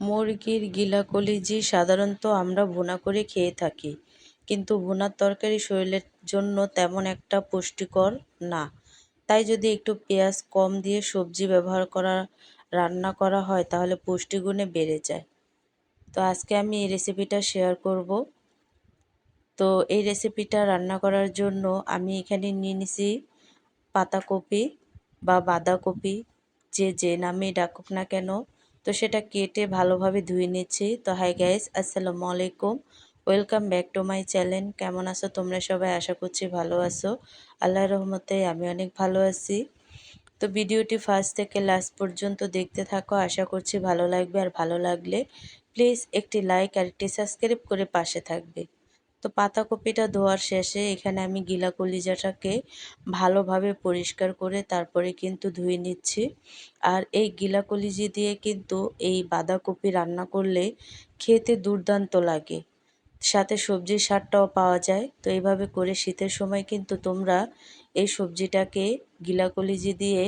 মুরগির গিলা কলিজি সাধারণত আমরা ভুনা করে খেয়ে থাকি, কিন্তু ভুনার তরকারি শরীরের জন্য তেমন একটা পুষ্টিকর না। তাই যদি একটু পেঁয়াজ কম দিয়ে সবজি ব্যবহার করা, রান্না করা হয়, তাহলে পুষ্টিগুণে বেড়ে যায়। তো আজকে আমি এই রেসিপিটা শেয়ার করব। তো এই রেসিপিটা রান্না করার জন্য আমি এখানে নিয়ে নিছি পাতাকপি বা বাঁধাকপি, যে যে নামে ডাকুক না কেন। তো সেটা কেটে ভালোভাবে ধুয়ে নিচ্ছি। তো হাই গাইস আসসালামু আলাইকুম। Welcome back to my channel কেমন আছো তোমরা সবাই? আশা করছি ভালো আছো। আল্লাহ রহমতে আমি অনেক ভালো আছি। তো ভিডিওটি ফার্স্ট থেকে লাস্ট পর্যন্ত দেখতে থাকো। আশা করছি ভালো লাগবে আর ভালো লাগলে প্লিজ একটি লাইক আর একটি সাবস্ক্রাইব করে পাশে থাকবে। তো পাতাকপিটা ধোয়ার শেষে এখানে আমি গিলা কলিজাটাকে ভালোভাবে পরিষ্কার করে তারপরে কিন্তু ধুয়ে নিচ্ছি। আর এই গিলা কলিজি দিয়ে কিন্তু এই বাঁধাকপি রান্না করলে খেতে দুর্দান্ত লাগে। সাথে সবজির সারটাও পাওয়া যায়। তো এইভাবে করে শীতের সময় কিন্তু তোমরা এই সবজিটাকে গিলা কলিজি দিয়ে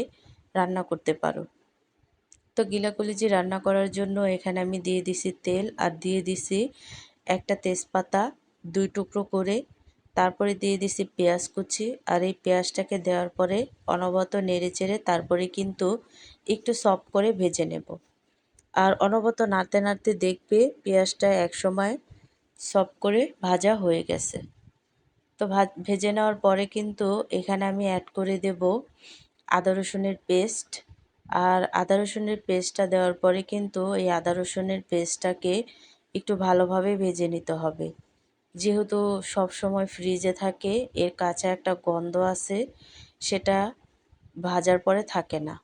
রান্না করতে পারো। তো গিলা কলিজি রান্না করার জন্য এখানে আমি দিয়ে দিছি তেল আর দিয়ে দিছি একটা তেজপাতা দুই টুকরো করে। তারপরে দিয়ে দিছি পেঁয়াজ কুচি। আর এই পেঁয়াজটাকে দেওয়ার পরে অনবত নেড়ে চেড়ে তারপরে কিন্তু একটু সফট করে ভেজে নেব। আর অনবত নাড়তে নাড়তে দেখবে পেঁয়াজটা একসময় সফট করে ভাজা হয়ে গেছে। তো ভেজে নেওয়ার পরে কিন্তু এখানে আমি অ্যাড করে দেব আদা রসুনের পেস্ট আর আদা রসুনের পেস্টটা দেওয়ার পরে কিন্তু এই আদা রসুনের পেস্টটাকে একটু ভালোভাবে ভেজে নিতে হবে। যেহেতু সব সময় ফ্রিজে থাকে, এর কাঁচা একটা গন্ধ আছে, সেটা ভাজার পরে থাকে না।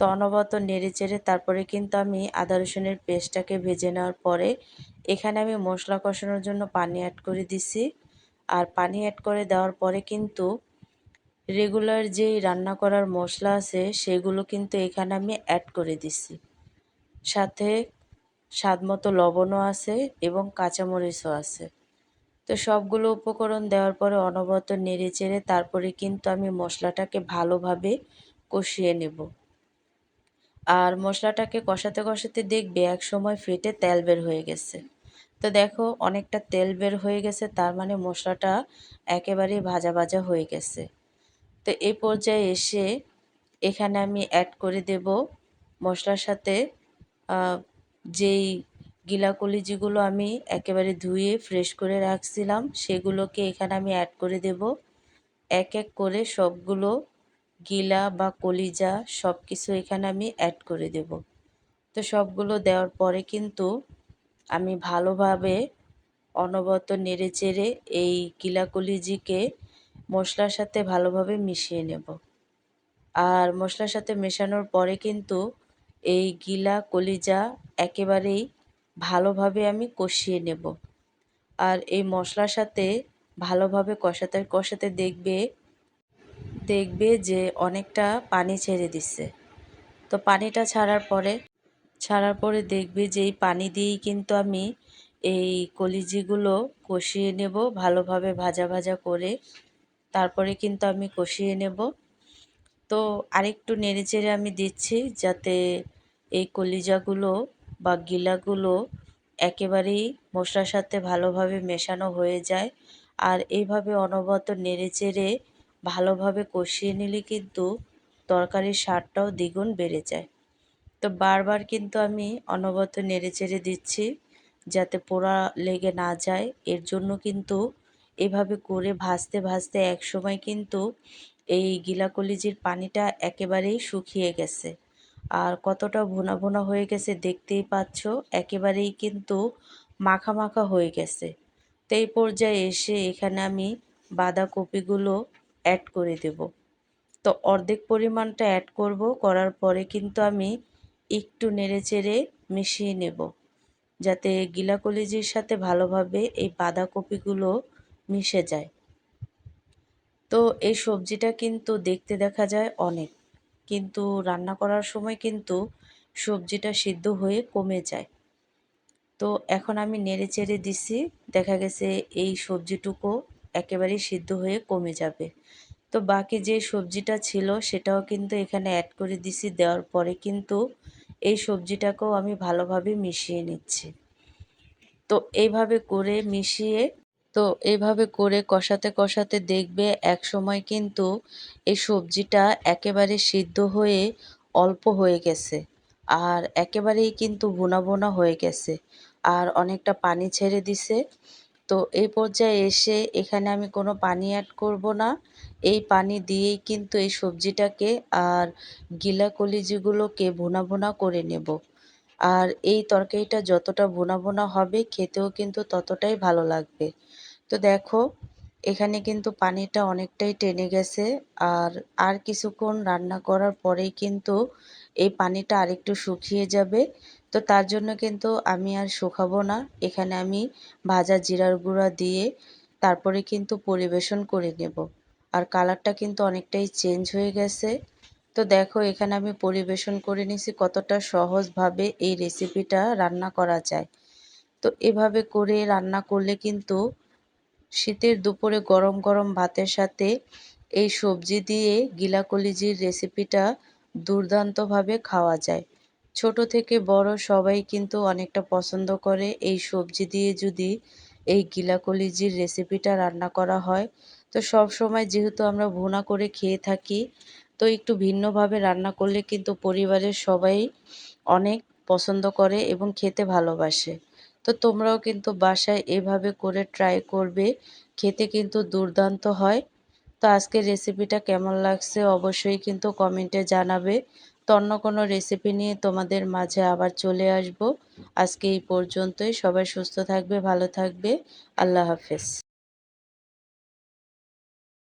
তো অনবরত নেড়ে চেড়ে তারপরে কিন্তু আমি আদা রসুনের পেস্টটাকে ভেজে নেওয়ার পরে এখানে আমি মশলা কষানোর জন্য পানি অ্যাড করে দিছি। আর পানি অ্যাড করে দেওয়ার পরে কিন্তু রেগুলার যেই রান্না করার মশলা আছে, সেগুলো কিন্তু এখানে আমি অ্যাড করে দিছি। সাথে স্বাদ মতো লবণও আছে এবং কাঁচামরিচও আছে। তো সবগুলো উপকরণ দেওয়ার পরে অনবরত নেড়ে চেড়ে তারপরে কিন্তু আমি মশলাটাকে ভালোভাবে কষিয়ে নেব। আর মশলাটাকে কষাতে কষাতে দেখবে এক সময় ফেটে তেল বের হয়ে গেছে। তো দেখো অনেকটা তেল বের হয়ে গেছে, তার মানে মশলাটা একেবারেই ভাজা ভাজা হয়ে গেছে। তো এই পর্যায়ে এসে এখানে আমি অ্যাড করে দেব মশলার সাথে যেই গিলা কলিজিগুলো আমি একেবারে ধুয়ে ফ্রেশ করে রাখছিলাম, সেগুলোকে এখানে আমি অ্যাড করে দেব। এক এক করে সবগুলো গিলা বা কলিজা সব কিছু এখানে আমি অ্যাড করে দেব। তো সবগুলো দেওয়ার পরে কিন্তু আমি ভালোভাবে অনবত নেড়ে চেড়ে এই গিলা কলিজিকে মশলার সাথে ভালোভাবে মিশিয়ে নেব। আর মশলার সাথে মেশানোর পরে কিন্তু এই গিলা কলিজা একেবারেই ভালোভাবে আমি কষিয়ে নেব। আর এই মশলার সাথে ভালোভাবে কষাতে কষাতে দেখবে দেখবে যে অনেকটা পানি ছেড়ে দিচ্ছে তো পানিটা ছাড়ার পরে ছাড়ার পরে দেখবে যে এই পানি দিয়েই কিন্তু আমি এই কলিজিগুলো কষিয়ে নেব, ভালোভাবে ভাজা ভাজা করে তারপরে কিন্তু আমি কষিয়ে নেব। তো আরেকটু নেড়ে চেড়ে আমি দিচ্ছি যাতে এই কলিজাগুলো বা গিলাগুলো একেবারেই মশলার সাথে ভালোভাবে মেশানো হয়ে যায়। আর এইভাবে অনবরত নেড়ে চেড়ে ভালোভাবে কষিয়ে নিলে কিন্তু তরকারির স্বাদটাও দ্বিগুণ বেড়ে যায়। তো বারবার কিন্তু আমি অনবরত নেড়ে চেড়ে দিচ্ছি যাতে পোড়া লেগে না যায়। এর জন্য কিন্তু এভাবে করে ভাজতে ভাজতে এক সময় কিন্তু এই গিলা কলিজির পানিটা একেবারেই শুকিয়ে গেছে। আর কতটা ভুনা ভোনা হয়ে গেছে দেখতেই পাচ্ছ, একেবারেই কিন্তু মাখা মাখা হয়ে গেছে। তো এই পর্যায়ে এসে এখানে আমি বাঁধাকপিগুলো অ্যাড করে দেব। তো অর্ধেক পরিমাণটা অ্যাড করব, করার পরে কিন্তু আমি একটু নেড়ে চেড়ে মিশিয়ে নেব, যাতে গিলা কলিজির সাথে ভালোভাবে এই বাঁধাকপিগুলো মিশে যায়। তো এই সবজিটা কিন্তু দেখতে দেখা যায় অনেক। কিন্তু রান্না করার সময় কিন্তু সবজিটা সিদ্ধ হয়ে কমে যায়। তো এখন আমি নেড়ে চেড়ে দিছি, দেখা গেছে এই সবজিটুকু একেবারেই সিদ্ধ হয়ে কমে যাবে। তো বাকি যে সবজিটা ছিল সেটাও কিন্তু এখানে অ্যাড করে দিছি, দেওয়ার পরে কিন্তু এই সবজিটাকেও আমি ভালোভাবে মিশিয়ে নিচ্ছি। তো এইভাবে করে মিশিয়ে তো এভাবে করে কষাতে কষাতে দেখবে এক সময় কিন্তু এই সবজিটা একেবারে সিদ্ধ হয়ে অল্প হয়ে গেছে। আর একেবারেই কিন্তু বোনা বোনা হয়ে গেছে। আর অনেকটা পানি ছেড়ে দিছে। তো এই পর্যায়ে এসে এখানে আমি কোনো পানি অ্যাড করব না। এই পানি দিয়েই কিন্তু এই সবজিটাকে আর গিলা কলিজিগুলোকে ভুনা ভুনা করে নেব। আর এই তরকারিটা যতটা ভুনা ভুনা হবে, খেতেও কিন্তু ততটাই ভালো লাগবে। তো দেখো, এখানে কিন্তু পানিটা অনেকটাই টেনে গেছে। আর আর কিছুক্ষণ রান্না করার পরেই কিন্তু এই পানিটা আরেকটু শুকিয়ে যাবে। তো তার জন্য কিন্তু আমি আর শুকাবো না। এখানে আমি ভাজা জিরার গুঁড়া দিয়ে তারপরে কিন্তু পরিবেশন করে নেব। আর কালারটা কিন্তু অনেকটাই চেঞ্জ হয়ে গেছে। তো দেখো, এখানে আমি পরিবেশন করে নিছি কতটা সহজভাবে এই রেসিপিটা রান্না করা যায়। তো এভাবে করে রান্না করলে কিন্তু শীতের দুপুরে গরম গরম ভাতের সাথে এই সবজি দিয়ে গিলা কলিজির রেসিপিটা দুর্দান্তভাবে খাওয়া যায়। ছোট থেকে বড় সবাই কিন্তু অনেকটা পছন্দ করে এই সবজি দিয়ে যদি এই গিলা কলিজির রেসিপিটা রান্না করা হয়। তো সব সময় যেহেতু আমরা ভুনা করে খেয়ে থাকি তো একটু ভিন্নভাবে রান্না করলে কিন্তু পরিবারের সবাই অনেক পছন্দ করে এবং খেতে ভালোবাসে। তো তোমরাও কিন্তু বাসায় এভাবে করে ট্রাই করবে, খেতে কিন্তু দুর্দান্ত হয়। তো আজকের রেসিপিটা কেমন লাগছে অবশ্যই কিন্তু কমেন্টে জানাবে। তো অন্য কোনো রেসিপি নিয়ে তোমাদের মাঝে আবার চলে আসব। আজকে এই পর্যন্তই, সবাই সুস্থ থাকবে, ভালো থাকবে, আল্লাহ হাফেজ।